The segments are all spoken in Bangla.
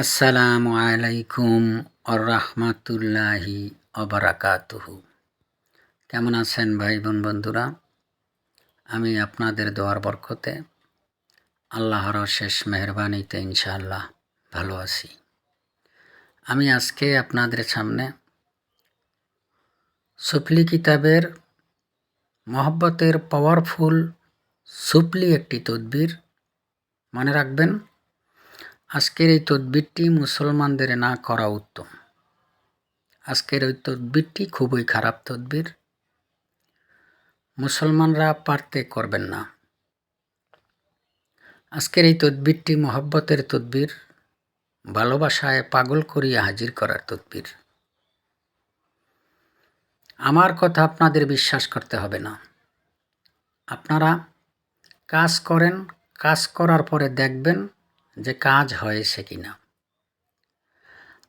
আসসালামু আলাইকুম রহমাতুল্লাহি অবরাকাতুহু কেমন আছেন ভাই বোন বন্ধুরা? আমি আপনাদের দোয়ার বরকতে আল্লাহর শেষ মেহরবানিতে ইনশাআল্লাহ ভালো আছি। আমি আজকে আপনাদের সামনে সুপলি কিতাবের মহব্বতের পাওয়ারফুল সুপলি একটি তদবির মনে রাখবেন। আজকের এই তদবিরটি মুসলমানদের না করা উত্তম। আজকের ওই তদবিরটি খুবই খারাপ তদবির। মুসলমানরা পারতে করবেন না। আজকের এই তদবিরটি মহব্বতের তদবির, ভালোবাসায় পাগল করিয়া হাজির করার তদবির। আমার কথা আপনাদের বিশ্বাস করতে হবে না। আপনারা কাজ করেন, কাজ করার পরে দেখবেন যে কাজ হয়েছে কি না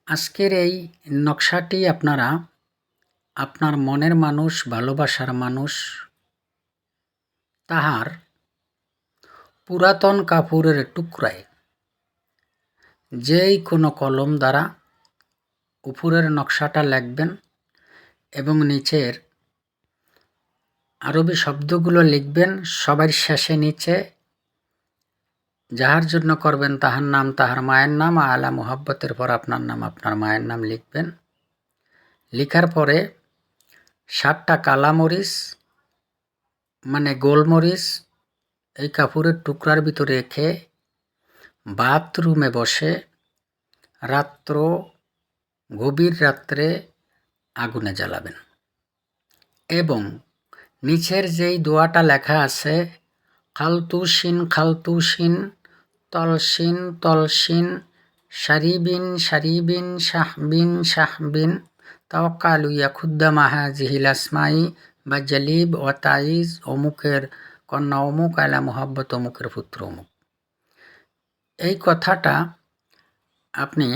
আজকের এই নকশাটি আপনারা আপনার মনের মানুষ, ভালোবাসার মানুষ, তাহার পুরাতন কাপড়ের টুকরায় যেই কোনো কলম দ্বারা উপরের নকশাটা লিখবেন এবং নিচের আরবি শব্দগুলো লিখবেন, সবার শেষে নিচে যাহার জন্য করবেন তাহার নাম, তাহার মায়ের নাম, আলা মোহাব্বতের পর আপনার নাম, আপনার মায়ের নাম লিখবেন। লিখার পরে সাতটা কালামরিচ মানে গোলমরিচ, এই কাপড়ের টুকরার ভিতরে রেখে বাথরুমে বসে রাত্র, গভীর রাত্রে আগুনে জ্বালাবেন। এবং নিচের যেই দোয়াটা লেখা আছে খালতুসিন খালতুসিন তলসিন তলসিন, শারিবিন শারিবিন, শাহবিন শাহবিন তাওকালু ইয়াখুদ্দামাহা জিহিল আসমাই বা জালিব ও তাইজ অমুকের কন্যা অমুক আলা মোহাব্বত অমুকের পুত্র অমুক। এই কথাটা আপনি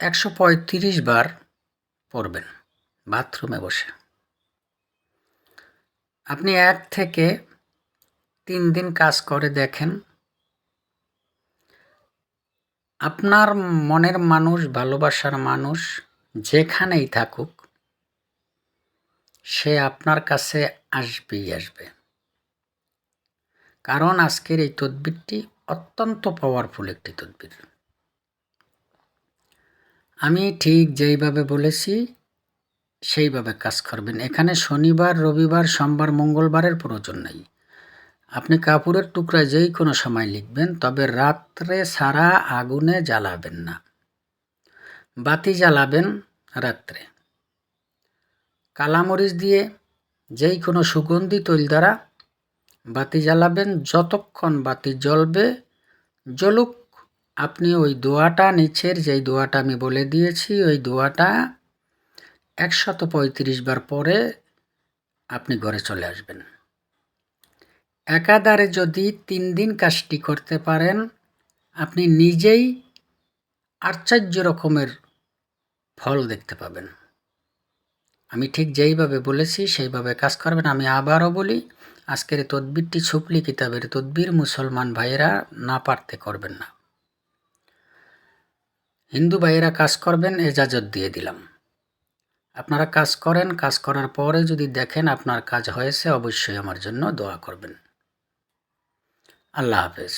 একশো পঁয়ত্রিশ বার পড়বেন, বাথরুমে বসে। আপনি এক থেকে তিন দিন কাজ করে দেখেন। আপনার মনের মানুষ, ভালোবাসার মানুষ যেখানেই থাকুক, সে আপনার কাছে আসবেই আসবে। কারণ আজকের এই তদবিরটি অত্যন্ত পাওয়ারফুল একটি তদবির। আমি ঠিক যেইভাবে বলেছি, সেইভাবে কাজ করবেন। এখানে শনিবার, রবিবার, সোমবার, মঙ্গলবারের প্রয়োজন নেই। আপনি কাপড়ের টুকরা যেই কোনো সময় লিখবেন, তবে রাত্রে সারা আগুনে জ্বালাবেন না। বাতি জ্বালাবেন রাত্রে। কালামরিচ দিয়ে যেই কোনো সুগন্ধি তৈল দ্বারা বাতি জ্বালাবেন, যতক্ষণ বাতি জ্বলবে, জ্বলুক। আপনি ওই দোয়াটা, নিচের যেই দোয়াটা আমি বলে দিয়েছি, ওই দোয়াটা একশত পঁয়ত্রিশ বার পরে আপনি ঘরে চলে আসবেন। একাধারে যদি তিন দিন কাজটি করতে পারেন, আপনি নিজেই আশ্চর্য রকমের ফল দেখতে পাবেন। আমি ঠিক যেইভাবে বলেছি, সেইভাবে কাজ করবেন। আমি আবারও বলি, আজকের তদবিরটি ছুপলি কিতাবের তদবির, মুসলমান ভাইয়েরা না পারতে করবেন না। হিন্দু ভাইয়েরা কাজ করবেন, এজাজত দিয়ে দিলাম। আপনারা কাজ করেন, কাজ করার পরে যদি দেখেন আপনার কাজ হয়েছে, অবশ্যই আমার জন্য দোয়া করবেন। আল্লাহ হাফেজ